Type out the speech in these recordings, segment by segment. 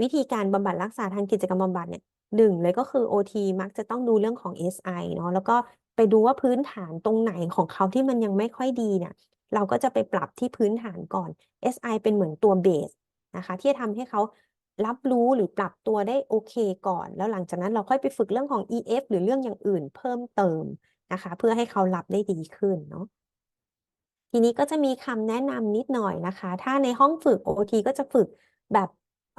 วิธีการบำบัดรักษาทางกิจกรรมบำบัดเนี่ยหนึ่งเลยก็คือ OT มักจะต้องดูเรื่องของ SI เนาะแล้วก็ไปดูว่าพื้นฐานตรงไหนของเขาที่มันยังไม่ค่อยดีเนี่ยเราก็จะไปปรับที่พื้นฐานก่อน SI เป็นเหมือนตัวเบสนะคะที่จะทำให้เขารับรู้หรือปรับตัวได้โอเคก่อน แล้วหลังจากนั้นเราค่อยไปฝึกเรื่องของ EF หรือเรื่องอย่างอื่นเพิ่มเติมนะคะ เพื่อให้เขารับได้ดีขึ้นเนาะทีนี้ก็จะมีคำแนะนำนิดหน่อยนะคะ ถ้าในห้องฝึก OT ก็จะฝึกแบบ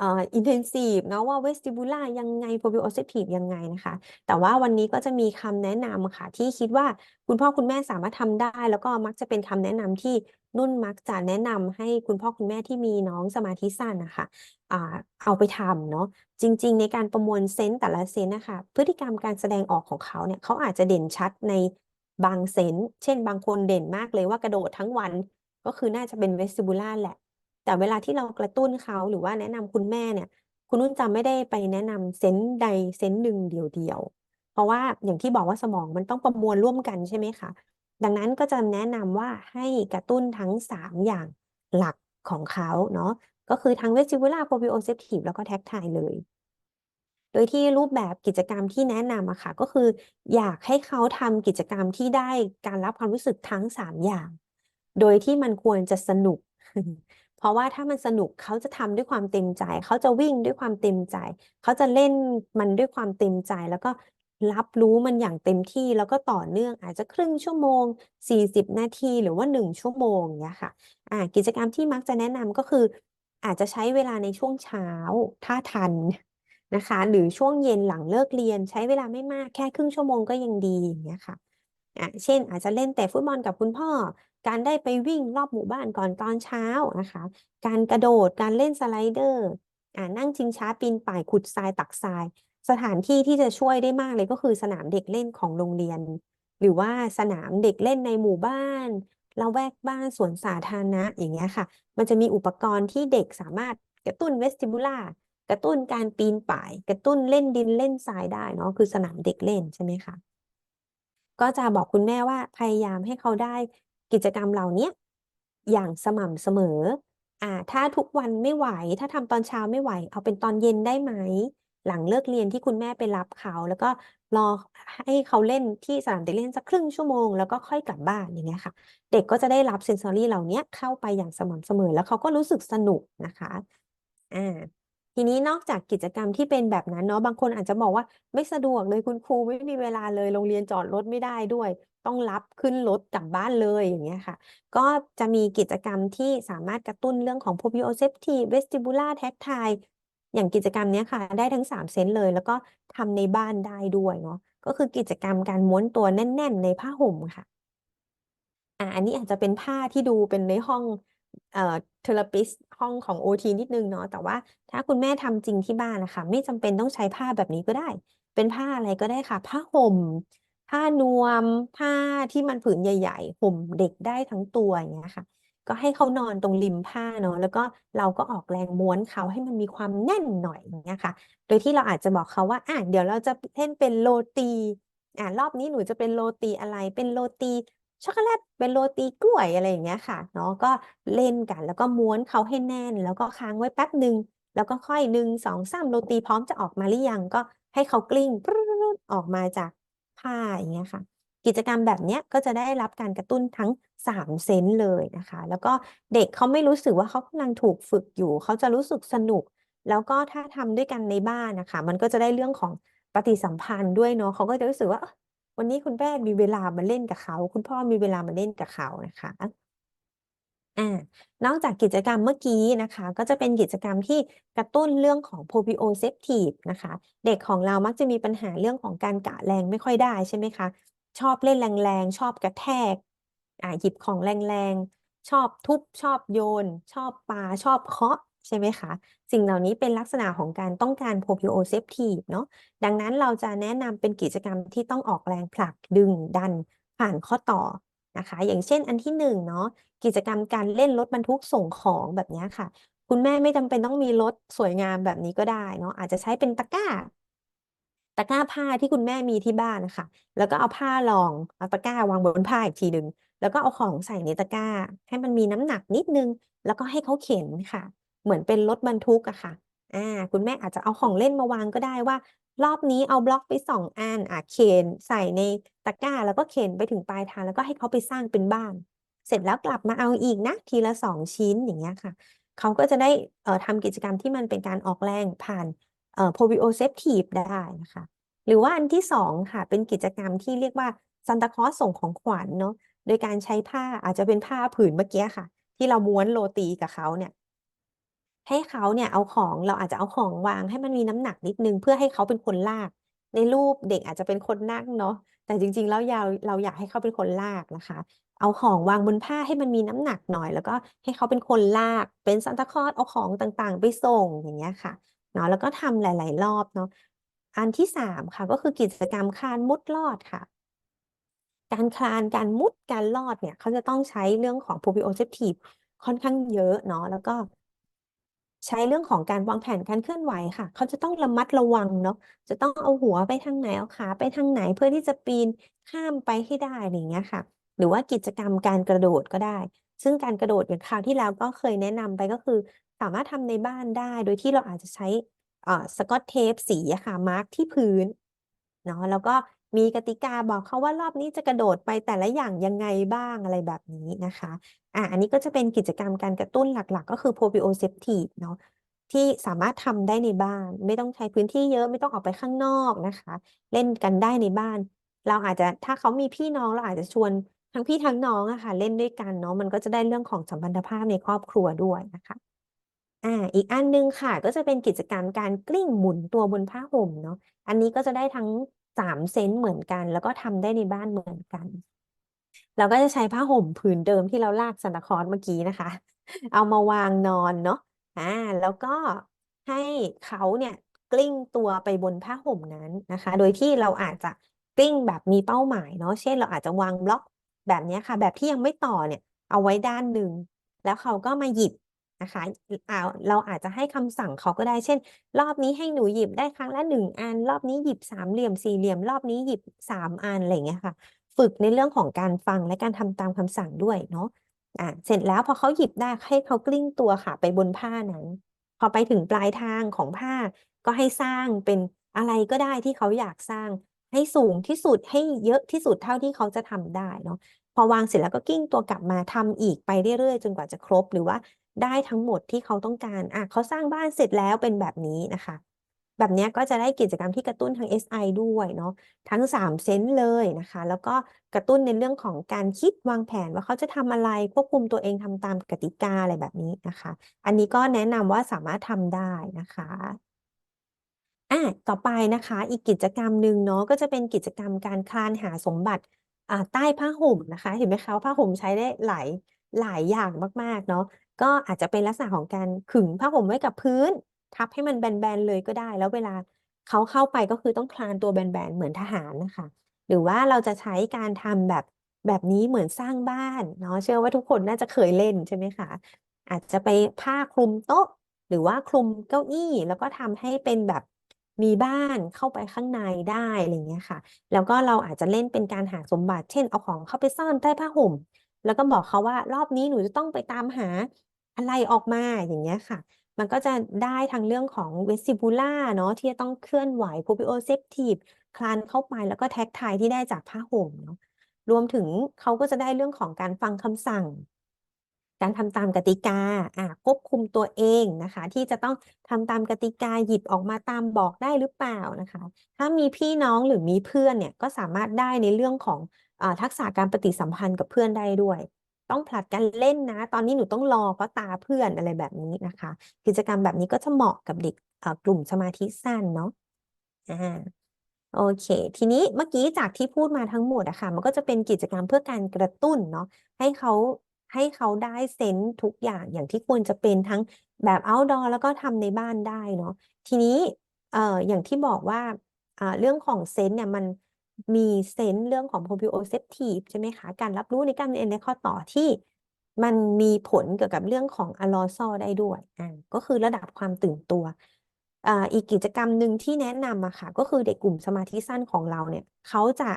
อ่อ intensive เนาะว่า vestibular ยังไง proprioceptive ยังไงนะคะ แต่ว่าวันนี้ก็จะมีคำแนะนำค่ะ ที่คิดว่าคุณพ่อคุณแม่สามารถทำได้ แล้วก็มักจะเป็นคำแนะนำที่นุ่นมักจะแนะนำให้คุณพ่อคุณแม่ที่มีน้องสมาธิสั้นนะคะอ่าเอาไปทำเนาะจริง ๆ ในการประมวลเซนส์แต่ละเซนส์นะคะพฤติกรรมการแสดงออกของเขาเนี่ยเขาอาจจะเด่นชัดในบางเซนส์เช่น บางคนเด่นมากเลยว่ากระโดดทั้งวันก็คือน่าจะเป็น vestibular แหละ แต่เวลาที่เรากระตุ้นเขาหรือว่าแนะนำคุณแม่เนี่ย คุณนุ่นจะไม่ได้ไปแนะนำเซนส์ใดเซนส์หนึ่งเดียวๆเพราะว่าอย่างที่บอกว่าสมองมันต้องประมวลร่วมกันใช่ไหมคะดังนั้นก็จะแนะนำว่าให้กระตุ้นทั้ง 3 อย่างหลักของเขาเนาะก็คือทั้ง vestibular proprioceptive แล้วก็ tactile เลย โดยที่รูปแบบกิจกรรมที่แนะนำอะค่ะ ก็คืออยากให้เขาทำกิจกรรมที่ได้การรับความรู้สึกทั้ง 3 อย่าง โดยที่มันควรจะสนุก เพราะว่าถ้ามันสนุกเขาจะทำด้วยความเต็มใจ เขาจะวิ่งด้วยความเต็มใจ เขาจะเล่นมันด้วยความเต็มใจ แล้วก็รับรู้มันอย่างเต็มที่แล้วก็ต่อเนื่องอาจจะครึ่งชั่วโมง 40 นาทีหรือว่า 1 ชั่วโมงเงี้ยค่ะอ่ากิจกรรมที่มักจะแนะนำก็คือ อาจจะใช้เวลาในช่วงเช้าถ้าทันนะคะ หรือช่วงเย็นหลังเลิกเรียน ใช้เวลาไม่มากแค่ครึ่งชั่วโมงก็ยังดีอย่างเงี้ยค่ะอะเช่นอาจจะเล่นแต่ฟุตบอลกับคุณพ่อ การได้ไปวิ่งรอบหมู่บ้านก่อนตอนเช้านะคะ การกระโดด การเล่นสไลเดอร์อนั่งชิงช้าปีนป่ายขุดทรายตักทราย สถานที่ที่จะช่วยได้มากเลยก็คือสนามเด็กเล่นของโรงเรียน หรือว่าสนามเด็กเล่นในหมู่บ้านละแวกบ้านสวนสาธารณะอย่างเงี้ยค่ะ มันจะมีอุปกรณ์ที่เด็กสามารถกระตุ้นเวสติบูล่ากระตุ้นการปีนป่าย กระตุ้นเล่นดินเล่นทรายได้เนาะคือสนามเด็กเล่นใช่ไหมคะก็จะบอกคุณแม่ว่าพยายามให้เขาได้ กิจกรรมเหล่านี้อย่างสม่ำเสมออ่าถ้าทุกวันไม่ไหว ถ้าทำตอนเช้าไม่ไหว เอาเป็นตอนเย็นได้ไหม หลังเลิกเรียนที่คุณแม่ไปรับเขา แล้วก็รอให้เขาเล่นที่สนามเด็กเล่นสักครึ่งชั่วโมง แล้วก็ค่อยกลับบ้านอย่างเงี้ยค่ะ เด็กก็จะได้รับเซนซอรี่เหล่านี้เข้าไปอย่างสม่ำเสมอ แล้วเขาก็รู้สึกสนุกนะคะอ่า ทีนี้นอกจากกิจกรรมที่เป็นแบบนั้นเนาะบางคนอาจจะบอกว่าไม่สะดวกเลยคุณครูไม่มีเวลาเลยโรงเรียนจอดรถไม่ได้ด้วย ต้องรับขึ้นรถกลับบ้านเลยอย่างเงี้ยค่ะ ก็จะมีกิจกรรมที่สามารถกระตุ้นเรื่องของ proprioceptive vestibular tactile อย่างกิจกรรมเนี้ยค่ะ ได้ทั้ง3เซนส์เลย แล้วก็ทำในบ้านได้ด้วยเนาะก็คือกิจกรรมการม้วนตัวแน่น ๆ ในผ้าห่มค่ะอ่าอันนี้อาจจะเป็นผ้าที่ดูเป็นในห้อง เอ่อ therapist ห้องของ OT นิดนึงเนาะแต่ว่าถ้าคุณแม่ทำจริงที่บ้านนะคะไม่จำเป็นต้องใช้ผ้าแบบนี้ก็ได้ เป็นผ้าอะไรก็ได้ค่ะ ผ้าห่ม ผ้านวม ผ้าที่มันผืนใหญ่ ๆ ห่มเด็กได้ทั้งตัวอย่างเงี้ยค่ะ ก็ให้เขานอนตรงริมผ้าเนาะแล้วก็เราก็ออกแรงม้วนเขาให้มันมีความแน่นหน่อยอย่างเงี้ยค่ะ โดยที่เราอาจจะบอกเขาว่าอ่าเดี๋ยวเราจะเล่นเป็นโรตีอ่ารอบนี้หนูจะเป็นโรตีอะไรเป็นโรตี ช็อกโกแลตเป็นโรตีกล้วยอะไรอย่างเงี้ยค่ะเนาะก็เล่นกันแล้วก็ม้วนเขาให้แน่น แล้วก็ค้างไว้แป๊บหนึ่งแล้วก็ค่อย1 2 3โรตีพร้อมจะออกมาหรือยังก็ให้เขากลิ้งออกมาจากผ้าอย่างเงี้ยค่ะ กิจกรรมแบบเนี้ยก็จะได้รับการกระตุ้นทั้ง3เซนเลยนะคะ แล้วก็เด็กเขาไม่รู้สึกว่าเขากำลังถูกฝึกอยู่ เขาจะรู้สึกสนุก แล้วก็ถ้าทำด้วยกันในบ้านนะคะ มันก็จะได้เรื่องของปฏิสัมพันธ์ด้วยเนาะเขาก็จะรู้สึกว่า วันนี้คุณแม่มีเวลามาเล่นกับเขา คุณพ่อมีเวลามาเล่นกับเขานะคะอ่านอกจากกิจกรรมเมื่อกี้นะคะ ก็จะเป็นกิจกรรมที่กระตุ้นเรื่องของ proprioceptive นะคะ เด็กของเรามักจะมีปัญหาเรื่องของการกะแรงไม่ค่อยได้ใช่ไหมคะ ชอบเล่นแรงๆ ชอบกระแทกอ่าหยิบของแรงๆ ชอบทุบ ชอบโยน ชอบปา ชอบเคาะ ใช่ไหมคะ สิ่งเหล่านี้เป็นลักษณะของการต้องการ proprioceptive เนาะดังนั้นเราจะแนะนำเป็นกิจกรรมที่ต้องออกแรงผลักดึงดันผ่านข้อต่อนะคะ อย่างเช่นอันที่1เนาะกิจกรรมการเล่นรถบรรทุกส่งของแบบนี้ค่ะ คุณแม่ไม่จำเป็นต้องมีรถสวยงามแบบนี้ก็ได้เนาะอาจจะใช้เป็นตะกร้าตะกร้าผ้าที่คุณแม่มีที่บ้านนะคะ แล้วก็เอาผ้ารอง เอาตะกร้าวางบนผ้าอีกทีหนึ่ง แล้วก็เอาของใส่ในตะกร้า ให้มันมีน้ำหนักนิดนึง แล้วก็ให้เขาเข็นค่ะ เหมือนเป็นรถบรรทุกอะค่ะอ่าคุณแม่อาจจะเอาของเล่นมาวางก็ได้ว่า รอบนี้เอาบล็อกไปสองอันอะเข็นใส่ในตะกร้าแล้วก็เข็นไปถึงปลายทางแล้วก็ให้เขาไปสร้างเป็นบ้าน เสร็จแล้วกลับมาเอาอีกนะทีละสองชิ้นอย่างเงี้ยค่ะเขาก็จะได้เอ่อทำกิจกรรมที่มันเป็นการออกแรงผ่านเอ่อ proprioceptive ได้นะคะหรือว่าอันที่สองค่ะเป็นกิจกรรมที่เรียกว่าซันตาคอสส่งของขวัญเนาะโดยการใช้ผ้าอาจจะเป็นผ้าผืนเมื่อกี้ค่ะ ที่เราม้วนโรตีกับเขาเนี่ย ให้เขาเนี่ยเอาของ เราอาจจะเอาของวางให้มันมีน้ำหนักนิดนึงเพื่อให้เขาเป็นคนลาก ในรูปเด็กอาจจะเป็นคนนั่งเนาะ แต่จริง ๆ แล้วเราเราอยากให้เขาเป็นคนลากนะคะ เอาของวางบนผ้าให้มันมีน้ำหนักหน่อย แล้วก็ให้เขาเป็นคนลาก เป็นซานตาคลอสเอาของต่าง ๆ ไปส่ง อย่างเงี้ยค่ะ เนาะ แล้วก็ทำหลาย ๆ รอบเนาะ อันที่สามค่ะ ก็คือกิจกรรมคลานมุดลอดค่ะการคลาน การมุด การลอดเนี่ย เขาจะต้องใช้เรื่องของ proprioceptive ค่อนข้างเยอะเนาะ แล้วก็ ใช้เรื่องของการวางแผนการเคลื่อนไหวค่ะ เขาจะต้องระมัดระวังเนาะ จะต้องเอาหัวไปทางไหน เอาขาไปทางไหนเพื่อที่จะปีนข้ามไปให้ได้อะไรอย่างเงี้ยค่ะ หรือว่ากิจกรรมการกระโดดก็ได้ ซึ่งการกระโดดอย่างคราวที่แล้วก็เคยแนะนำไปก็คือ สามารถทำในบ้านได้ โดยที่เราอาจจะใช้เอ่อสกอตเทปสีค่ะมาร์กที่พื้นเนาะ แล้วก็ มีกติกาบอกเขาว่ารอบนี้จะกระโดดไปแต่ละอย่างยังไงบ้างอะไรแบบนี้นะคะอะอันนี้ก็จะเป็นกิจกรรมการกระตุ้นหลักๆ ก็คือ proprioceptive เนาะที่สามารถทำได้ในบ้าน ไม่ต้องใช้พื้นที่เยอะไม่ต้องออกไปข้างนอกนะคะ เล่นกันได้ในบ้าน เราอาจจะถ้าเขามีพี่น้องเราอาจจะชวนทั้งพี่ทั้งน้องอะค่ะเล่นด้วยกันเนาะมันก็จะได้เรื่องของสัมพันธภาพในครอบครัวด้วยนะคะอ่าอีกอันนึงค่ะ ก็จะเป็นกิจกรรมการกลิ้งหมุนตัวบนผ้าห่มเนาะอันนี้ก็จะได้ทั้ง สามเซนเหมือนกัน แล้วก็ทำได้ในบ้านเหมือนกัน เราก็จะใช้ผ้าห่มผืนเดิมที่เราลากซานตาคลอสเมื่อกี้นะคะ เอามาวางนอนเนาะอ่าแล้วก็ให้เขาเนี่ยกลิ้งตัวไปบนผ้าห่มนั้นนะคะ โดยที่เราอาจจะกลิ้งแบบมีเป้าหมายเนาะเช่นเราอาจจะวางบล็อกแบบนี้ค่ะ แบบที่ยังไม่ต่อเนี่ย เอาไว้ด้านหนึ่งแล้วเขาก็มาหยิบ นะคะเราอาจจะให้คำสั่งเขาก็ได้เช่น รอบนี้ให้หนูหยิบได้ครั้งละหนึ่งอัน รอบนี้หยิบสามเหลี่ยมสี่เหลี่ยม รอบนี้หยิบสามอันอะไรเงี้ยค่ะ ฝึกในเรื่องของการฟังและการทำตามคำสั่งด้วยเนาะอะเสร็จแล้วพอเขาหยิบได้ให้เขากลิ้งตัวค่ะ ไปบนผ้านั้น พอไปถึงปลายทางของผ้า ก็ให้สร้างเป็นอะไรก็ได้ที่เขาอยากสร้าง ให้สูงที่สุดให้เยอะที่สุดเท่าที่เขาจะทำได้เนาะพอวางเสร็จแล้วก็กิ้งตัวกลับมาทำอีกไปเรื่อยๆจนกว่าจะครบ หรือว่า ได้ทั้งหมดที่เขาต้องการอะเขาสร้างบ้านเสร็จแล้วเป็นแบบนี้นะคะ แบบนี้ก็จะได้กิจกรรมที่กระตุ้นทาง SI ด้วยเนาะทั้ง3เซนส์เลยนะคะ แล้วก็กระตุ้นในเรื่องของการคิดวางแผนว่าเขาจะทำอะไรควบคุมตัวเองทำตามกติกาอะไรแบบนี้นะคะ อันนี้ก็แนะนำว่าสามารถทำได้นะคะอะต่อไปนะคะ อีกกิจกรรมหนึ่งเนาะก็จะเป็นกิจกรรมการคลานหาสมบัติอ่าใต้ผ้าห่มนะคะ เห็นไหมคะว่าผ้าห่มใช้ได้หลายหลายอย่างมากๆเนาะ ก็อาจจะเป็นลักษณะของการขึงผ้าห่มไว้กับพื้น ทับให้มันแบนๆเลยก็ได้ แล้วเวลาเขาเข้าไปก็คือต้องคลานตัวแบนๆเหมือนทหารนะคะ หรือว่าเราจะใช้การทำแบบแบบนี้เหมือนสร้างบ้านเนาะเชื่อว่าทุกคนน่าจะเคยเล่นใช่ไหมคะอาจจะไปผ้าคลุมโต๊ะ หรือว่าคลุมเก้าอี้ แล้วก็ทำให้เป็นแบบมีบ้านเข้าไปข้างในได้อะไรเงี้ยค่ะ แล้วก็เราอาจจะเล่นเป็นการหาสมบัติ เช่นเอาของเข้าไปซ่อนใต้ผ้าห่ม แล้วก็บอกเขาว่ารอบนี้หนูจะต้องไปตามหา อะไรออกมาอย่างเงี้ยค่ะ มันก็จะได้ทั้งเรื่องของเวสิบูล่าเนาะที่จะต้องเคลื่อนไหว proprioceptive คลานเข้าไปแล้วก็แท็กไทที่ได้จากผ้าห่มเนาะรวมถึงเขาก็จะได้เรื่องของการฟังคำสั่ง การทำตามกติกาอ่าควบคุมตัวเองนะคะ ที่จะต้องทำตามกติกาหยิบออกมาตามบอกได้หรือเปล่านะคะ ถ้ามีพี่น้องหรือมีเพื่อนเนี่ยก็สามารถได้ในเรื่องของอทักษะการปฏิสัมพันธ์กับเพื่อนได้ด้วย ต้องผลัดกันเล่นนะ ตอนนี้หนูต้องรอเพราะตาเพื่อนอะไรแบบนี้นะคะ กิจกรรมแบบนี้ก็จะเหมาะกับเด็กกลุ่มสมาธิสั้นเนาะอ่าโอเค ทีนี้เมื่อกี้จากที่พูดมาทั้งหมดอะค่ะ มันก็จะเป็นกิจกรรมเพื่อการกระตุ้นเนาะให้เขาให้เขาได้เซนส์ทุกอย่างอย่างที่ควรจะเป็นทั้งแบบ outdoor แล้วก็ทำในบ้านได้เนาะทีนี้เอ่ออย่างที่บอกว่าอ่าเรื่องของเซนส์เนี่ยมัน มีเซนส์เรื่องของ proprioceptive ใช่ไหมคะ การรับรู้ในกล้ามเนื้อในข้อต่อที่ มันมีผลเกี่ยวกับเรื่องของ arousal ได้ด้วยอ่าก็คือระดับความตื่นตัวอ่าอีกกิจกรรมหนึ่งที่แนะนำอะค่ะ ก็คือเด็กกลุ่มสมาธิสั้นของเราเนี่ย เขาจะ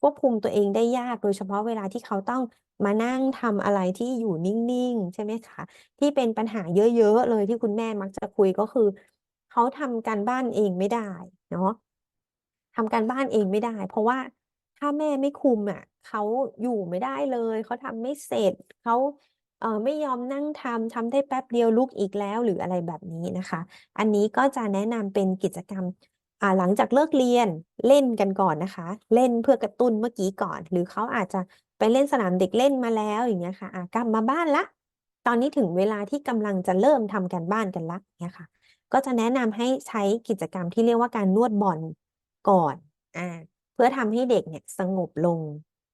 ควบคุมตัวเองได้ยากโดยเฉพาะเวลาที่เขาต้องมานั่งทำอะไรที่อยู่นิ่ง ๆ ใช่ไหมคะที่เป็นปัญหาเยอะ ๆ เลยที่คุณแม่มักจะคุยก็คือ เขาทำการบ้านเองไม่ได้เนาะ ทำการบ้านเองไม่ได้ เพราะว่าถ้าแม่ไม่คุมอะเขาอยู่ไม่ได้เลย เขาทำไม่เสร็จเขาเอ่อไม่ยอมนั่งทำทำได้แป๊บเดียวลุกอีกแล้วหรืออะไรแบบนี้นะคะ อันนี้ก็จะแนะนำเป็นกิจกรรมอ่าหลังจากเลิกเรียนเล่นกันก่อนนะคะ เล่นเพื่อกระตุ้นเมื่อกี้ก่อน หรือเขาอาจจะไปเล่นสนามเด็กเล่นมาแล้วอย่างเงี้ยค่ะอะกลับมาบ้านละ ตอนนี้ถึงเวลาที่กำลังจะเริ่มทำการบ้านกันละเนี่ยค่ะ ก็จะแนะนำให้ใช้กิจกรรมที่เรียกว่าการนวดบอล ก่อนอ่าเพื่อทำให้เด็กเนี่ยสงบลง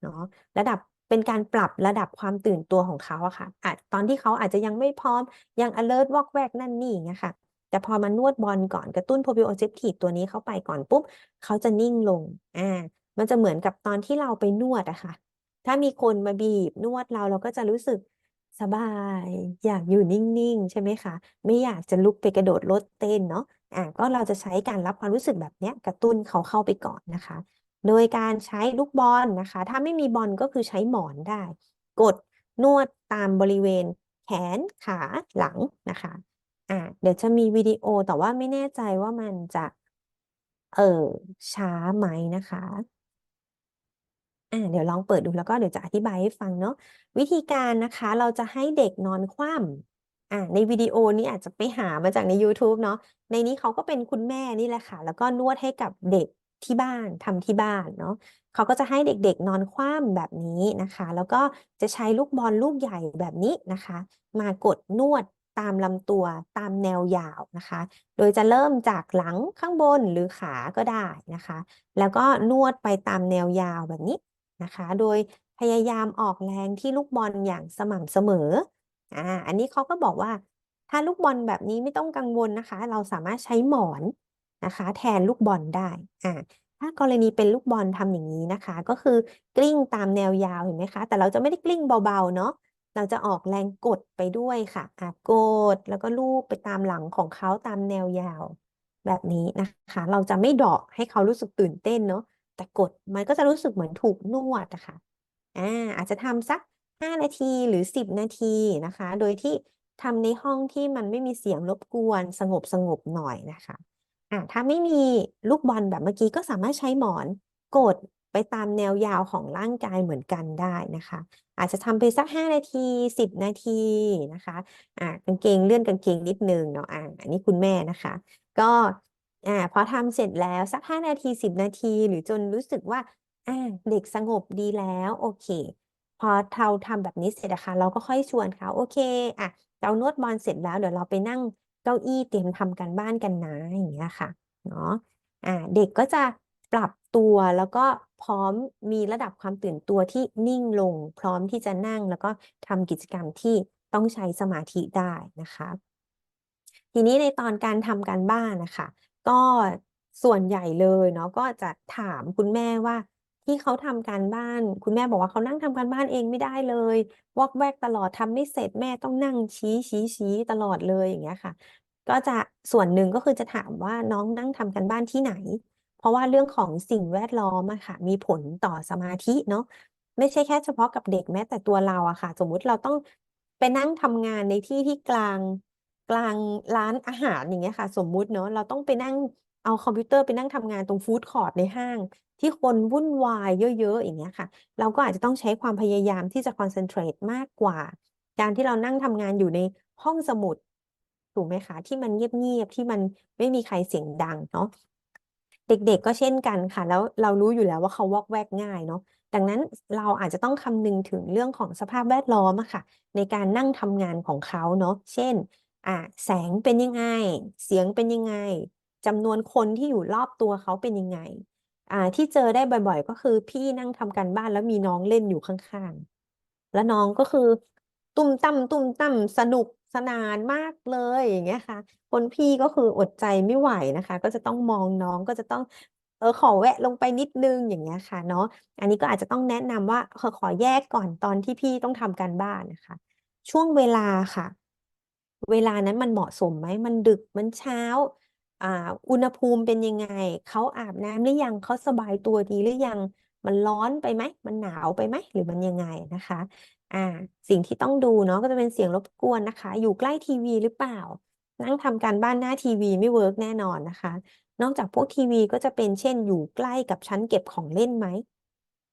เนาะระดับเป็นการปรับระดับความตื่นตัวของเขาอะค่ะอาจตอนที่เขาอาจจะยังไม่พร้อมยัง alert วอกแวกนั่นนี่อย่างเงี้ยค่ะแต่พอมานวดบอลก่อนกระตุ้น proprioceptive ตัวนี้เข้าไปก่อนปุ๊บเขาจะนิ่งลงอ่ามันจะเหมือนกับตอนที่เราไปนวดอะค่ะ ถ้ามีคนมาบีบนวดเราเราก็จะรู้สึกสบาย อยากอยู่นิ่ง ๆ ใช่ไหมคะ ไม่อยากจะลุกไปกระโดดโลดเต้นเนาะ อ่าก็เราจะใช้การรับความรู้สึกแบบเนี้ยกระตุ้นเขาเข้าไปก่อนนะคะ โดยการใช้ลูกบอลนะคะ ถ้าไม่มีบอลก็คือใช้หมอนได้ กดนวดตามบริเวณ แขนขาหลังนะคะอ่าเดี๋ยวจะมีวิดีโอแต่ว่าไม่แน่ใจว่ามันจะเออช้าไหมนะคะอ่าเดี๋ยวลองเปิดดูแล้วก็เดี๋ยวจะอธิบายให้ฟังเนาะวิธีการนะคะ เราจะให้เด็กนอนคว่ำ อ่าในวิดีโอนี้อาจจะไปหามาจากใน YouTube เนาะในนี้เขาก็เป็นคุณแม่นี่แหละค่ะ แล้วก็นวดให้กับเด็กที่บ้านทำที่บ้านเนาะเขาก็จะให้เด็กๆนอนคว่ำแบบนี้นะคะ แล้วก็จะใช้ลูกบอลลูกใหญ่แบบนี้นะคะ มากดนวดตามลำตัวตามแนวยาวนะคะ โดยจะเริ่มจากหลังข้างบนหรือขาก็ได้นะคะ แล้วก็นวดไปตามแนวยาวแบบนี้นะคะ โดยพยายามออกแรงที่ลูกบอลอย่างสม่ำเสมอ อ่าอันนี้เขาก็บอกว่า ถ้าลูกบอลแบบนี้ไม่ต้องกังวลนะคะ เราสามารถใช้หมอนนะคะ แทนลูกบอลได้อ่าถ้ากรณีเป็นลูกบอลทำอย่างนี้นะคะ ก็คือกลิ้งตามแนวยาวเห็นไหมคะ แต่เราจะไม่ได้กลิ้งเบาๆเนาะเราจะออกแรงกดไปด้วยค่ะอะกดแล้วก็ลูบไปตามหลังของเขาตามแนวยาวแบบนี้นะคะ เราจะไม่เดาะให้เขารู้สึกตื่นเต้นเนาะแต่กดมันก็จะรู้สึกเหมือนถูกนวดนะคะอ่าอาจจะทำสัก 5 นาทีหรือ 10 นาทีนะคะ โดยที่ทำในห้องที่มันไม่มีเสียงรบกวนสงบสงบหน่อยนะคะอ่าถ้าไม่มีลูกบอลแบบเมื่อกี้ก็สามารถใช้หมอนกดไปตามแนวยาวของร่างกายเหมือนกันได้นะคะ อาจจะทำไปสัก 5 นาที 10 นาทีนะคะอ่ากางเกงเลื่อนกางเกงนิดนึงเนาะอ่าอันนี้คุณแม่นะคะ ก็อ่าพอทำเสร็จแล้วสัก 5 นาที 10 นาที หรือจนรู้สึกว่าอ่าเด็กสงบดีแล้วโอเค พอเราทำแบบนี้เสร็จอะคะเราก็ค่อยชวนเขาโอเคอะเรานวดบอลเสร็จแล้วเดี๋ยวเราไปนั่งเก้าอี้เตรียมทำการบ้านกันนะอย่างเงี้ยค่ะเนาะอ่าเด็กก็จะปรับตัวแล้วก็พร้อมมีระดับความตื่นตัวที่นิ่งลง พร้อมที่จะนั่งแล้วก็ทำกิจกรรมที่ต้องใช้สมาธิได้นะคะ ทีนี้ในตอนการทำการบ้านนะคะ ก็ส่วนใหญ่เลยเนาะก็จะถามคุณแม่ว่า ที่เขาทำการบ้าน คุณแม่บอกว่า เขานั่งทำการบ้านเองไม่ได้เลย วอกแวกตลอด ทำไม่เสร็จ แม่ต้องนั่งชี้ชี้ชี้ตลอดเลย อย่างเงี้ยค่ะ ก็จะ ส่วนหนึ่ง ก็คือจะถามว่า น้องนั่งทำการบ้านที่ไหน เพราะว่าเรื่องของสิ่งแวดล้อมอะค่ะ มีผลต่อสมาธิเนาะ ไม่ใช่แค่เฉพาะกับเด็ก แม้แต่ตัวเราอะค่ะ สมมุติเราต้องไปนั่งทำงานในที่ที่กลาง กลางร้านอาหาร อย่างเงี้ยค่ะ สมมุติเนาะ เราต้องไปนั่ง เอาคอมพิวเตอร์ไปนั่งทำงานตรงฟู้ดคอร์ทในห้าง ที่คนวุ่นวายเยอะ ๆ อย่างเงี้ยค่ะ เราก็อาจจะต้องใช้ความพยายามที่จะคอนเซนเทรตมากกว่า การที่เรานั่งทำงานอยู่ในห้องสมุด ถูกไหมคะ ที่มันเงียบ ๆ ที่มันไม่มีใครเสียงดังเนาะเด็ก ๆ ก็เช่นกันค่ะ แล้วเรารู้อยู่แล้วว่าเขาวอกแวกง่ายเนาะดังนั้นเราอาจจะต้องคำนึงถึงเรื่องของสภาพแวดล้อมอะค่ะ ในการนั่งทำงานของเขาเนาะเช่นอ่าแสงเป็นยังไง เสียงเป็นยังไง จำนวนคนที่อยู่รอบตัวเขาเป็นยังไง อ่า ที่เจอได้บ่อย ๆ ก็คือพี่นั่งทำการบ้านแล้วมีน้องเล่นอยู่ข้างๆ แล้วน้องก็คือ ตุ้มตั้มตุ้มตั้มสนุกสนานมากเลยอย่างเงี้ยค่ะ คนพี่ก็คืออดใจไม่ไหวนะคะ ก็จะต้องมองน้องก็จะต้องเออขอแวะลงไปนิดนึงอย่างเงี้ยค่ะเนาะอันนี้ก็อาจจะต้องแนะนำว่าขอขอแยกก่อนตอนที่พี่ต้องทำการบ้านนะคะ ช่วงเวลาค่ะ เวลานั้นมันเหมาะสมไหมมันดึกมันเช้า อ่า อุณหภูมิเป็นยังไง เขาอาบน้ำหรือยังเขาสบายตัวดีหรือยัง มันร้อนไปไหม มันหนาวไปไหม หรือมันยังไงนะคะ อ่า สิ่งที่ต้องดูเนาะก็จะเป็นเสียงรบกวนนะคะ อยู่ใกล้ทีวีหรือเปล่า นั่งทำการบ้านหน้าทีวีไม่เวิร์กแน่นอนนะคะ นอกจากพวกทีวีก็จะเป็นเช่น อยู่ใกล้กับชั้นเก็บของเล่นไหม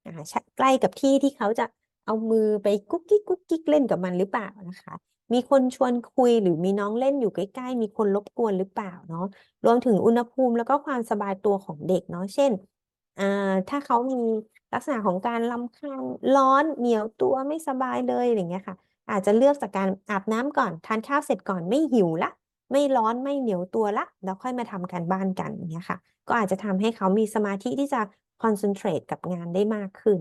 อ่าใช่ใกล้กับที่ที่เขาจะเอามือไปกุ๊กกิ๊กกุ๊กกิ๊กเล่นกับมันหรือเปล่านะคะ มีคนชวนคุยหรือมีน้องเล่นอยู่ใกล้ๆ มีคนรบกวนหรือเปล่าเนาะรวมถึงอุณหภูมิแล้วก็ความสบายตัวของเด็กเนาะเช่นอ่าถ้าเขามีลักษณะของการรำคาญร้อนเหนียวตัวไม่สบายเลยอย่างเงี้ยค่ะ อาจจะเลือกจากการอาบน้ำก่อนทานข้าวเสร็จก่อนไม่หิวละ ไม่ร้อนไม่เหนียวตัวละ แล้วค่อยมาทำการบ้านกันอย่างเงี้ยค่ะ ก็อาจจะทำให้เขามีสมาธิที่จะ concentrate กับงานได้มากขึ้น